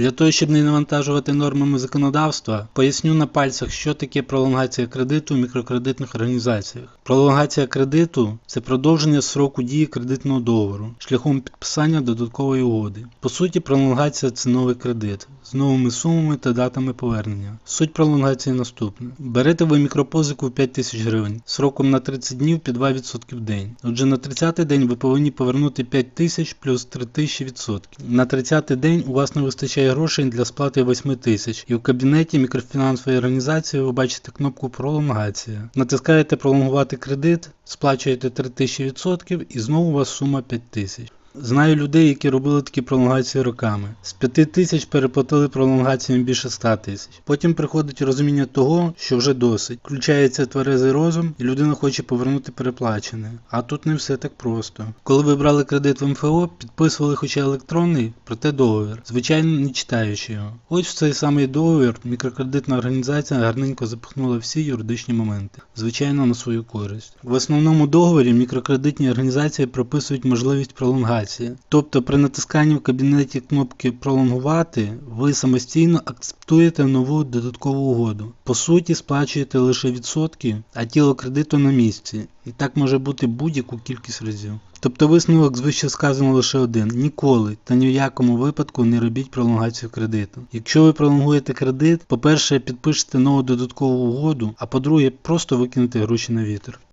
Для того, щоб не навантажувати нормами законодавства, поясню на пальцях, що таке пролонгація кредиту у мікрокредитних організаціях. Пролонгація кредиту це продовження сроку дії кредитного договору шляхом підписання додаткової угоди. По суті, пролонгація це новий кредит з новими сумами та датами повернення. Суть пролонгації наступна: берете ви мікропозику в 5 тисяч гривень сроком на 30 днів під 2% в день. Отже, на 30-й день ви повинні повернути 5 тисяч плюс 3 тисячі відсотків. На 30-й день у вас не вистачає грошей для сплати 8 тисяч, і в кабінеті мікрофінансової організації ви бачите кнопку пролонгація. Натискаєте пролонгувати кредит, сплачуєте 3 тисячі відсотків і знову у вас сума 5 тисяч. Знаю людей, які робили такі пролонгації роками. З 5 тисяч переплатили пролонгаціям більше 100 тисяч. Потім приходить розуміння того, що вже досить. Включається тверезий розум, і людина хоче повернути переплачене. А тут не все так просто. Коли ви брали кредит в МФО, підписували хоча електронний, проте договір, звичайно, не читаючи його. Ось в цей самий договір мікрокредитна організація гарненько запихнула всі юридичні моменти, звичайно, на свою користь. В основному договорі мікрокредитні організації прописують можливість пролонгації. Тобто при натисканні в кабінеті кнопки пролонгувати ви самостійно акцептуєте нову додаткову угоду. По суті, сплачуєте лише відсотки, а тіло кредиту на місці. І так може бути будь-яку кількість разів. Тобто висновок з сказано лише один: ніколи та ні в якому випадку не робіть пролонгацію кредиту. Якщо ви пролонгуєте кредит, по-перше, підпишете нову додаткову угоду, а по-друге, просто викинете гроші на вітер.